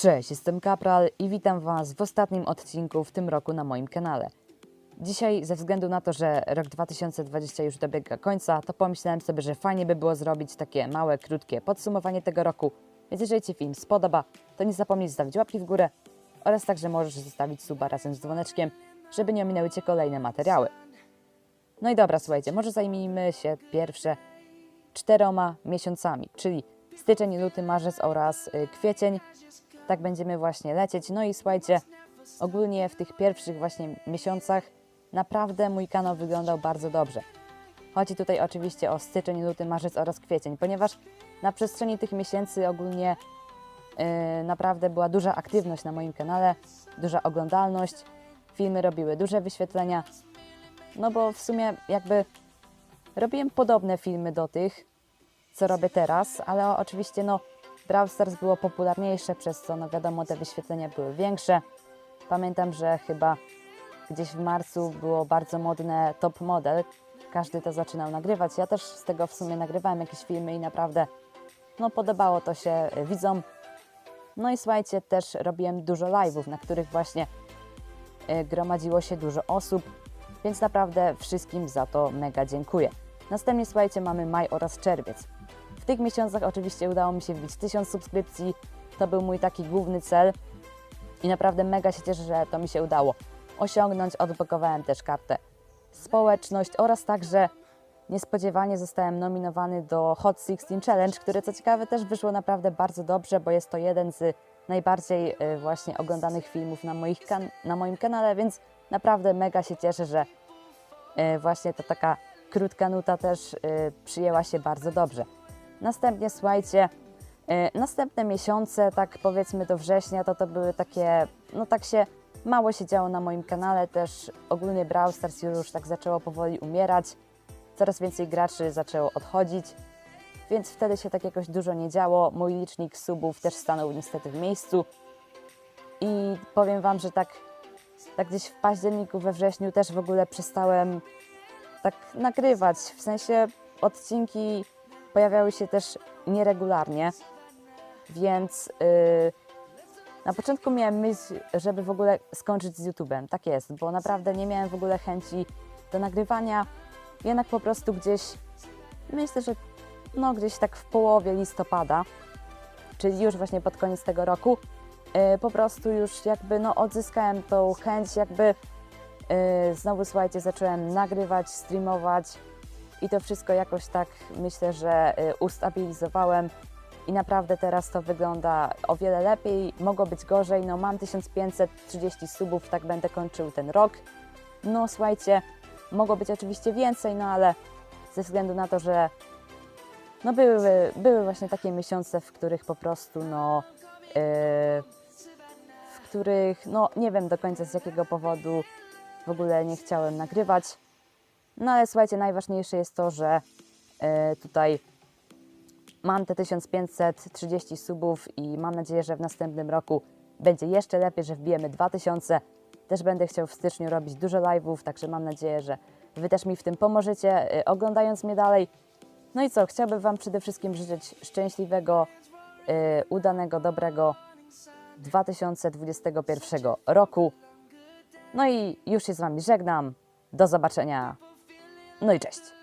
Cześć, jestem Kapral i witam Was w ostatnim odcinku w tym roku na moim kanale. Dzisiaj, ze względu na to, że rok 2020 już dobiega końca, to pomyślałem sobie, że fajnie by było zrobić takie małe, krótkie podsumowanie tego roku. Więc jeżeli Ci film spodoba, to nie zapomnij zostawić łapki w górę oraz także możesz zostawić suba razem z dzwoneczkiem, żeby nie ominęły Cię kolejne materiały. No i dobra, słuchajcie, może zajmijmy się pierwsze czteroma miesiącami, czyli styczeń, luty, marzec oraz y, kwiecień. Tak będziemy właśnie lecieć. No i słuchajcie, ogólnie w tych pierwszych właśnie miesiącach naprawdę mój kanał wyglądał bardzo dobrze. Chodzi tutaj oczywiście o styczeń, luty, marzec oraz kwiecień, ponieważ na przestrzeni tych miesięcy ogólnie yy, naprawdę była duża aktywność na moim kanale, duża oglądalność, filmy robiły duże wyświetlenia, no bo w sumie jakby robiłem podobne filmy do tych, co robię teraz, ale oczywiście no Brawl Stars było popularniejsze, przez co no wiadomo te wyświetlenia były większe. Pamiętam, że chyba gdzieś w marcu było bardzo modne top model. Każdy to zaczynał nagrywać. Ja też z tego w sumie nagrywałem jakieś filmy i naprawdę no podobało to się y, widzom. No i słuchajcie, też robiłem dużo live'ów, na których właśnie y, gromadziło się dużo osób, więc naprawdę wszystkim za to mega dziękuję. Następnie słuchajcie, mamy maj oraz czerwiec. W tych miesiącach oczywiście udało mi się wbić 1000 subskrypcji. To był mój taki główny cel i naprawdę mega się cieszę, że to mi się udało osiągnąć. Odblokowałem też kartę społeczność oraz także niespodziewanie zostałem nominowany do Hot 16 Challenge, które co ciekawe też wyszło naprawdę bardzo dobrze, bo jest to jeden z najbardziej y, właśnie oglądanych filmów na, moich na moim kanale, więc naprawdę mega się cieszę, że y, właśnie ta taka krótka nuta też y, przyjęła się bardzo dobrze. Następnie słuchajcie, y, następne miesiące, tak powiedzmy do września, to to były takie, no tak się mało się działo na moim kanale, też ogólnie Brawl Stars już tak zaczęło powoli umierać, coraz więcej graczy zaczęło odchodzić, więc wtedy się tak jakoś dużo nie działo. Mój licznik subów też stanął niestety w miejscu. I powiem Wam, że tak, tak gdzieś w październiku, we wrześniu też w ogóle przestałem tak nagrywać, w sensie odcinki pojawiały się też nieregularnie, więc yy, na początku miałem myśl, żeby w ogóle skończyć z YouTube'em. Tak jest, bo naprawdę nie miałem w ogóle chęci do nagrywania. Jednak po prostu gdzieś, myślę, że no gdzieś tak w połowie listopada, czyli już właśnie pod koniec tego roku, yy, po prostu już jakby no odzyskałem tą chęć, jakby yy, znowu słuchajcie, zacząłem nagrywać, streamować i to wszystko jakoś tak myślę, że y, ustabilizowałem i naprawdę teraz to wygląda o wiele lepiej. Mogło być gorzej, no mam 1530 subów, tak będę kończył ten rok. No słuchajcie, mogło być oczywiście więcej, no ale ze względu na to, że no były, były właśnie takie miesiące, w których po prostu no yy, w których no nie wiem do końca z jakiego powodu w ogóle nie chciałem nagrywać. No ale słuchajcie, najważniejsze jest to, że e, tutaj mam te 1530 subów i mam nadzieję, że w następnym roku będzie jeszcze lepiej, że wbijemy 2000. Też będę chciał w styczniu robić dużo live'ów, także mam nadzieję, że Wy też mi w tym pomożecie, e, oglądając mnie dalej. No i co, chciałbym Wam przede wszystkim życzyć szczęśliwego, e, udanego, dobrego 2021 roku. No i już się z Wami żegnam. Do zobaczenia. No i cześć.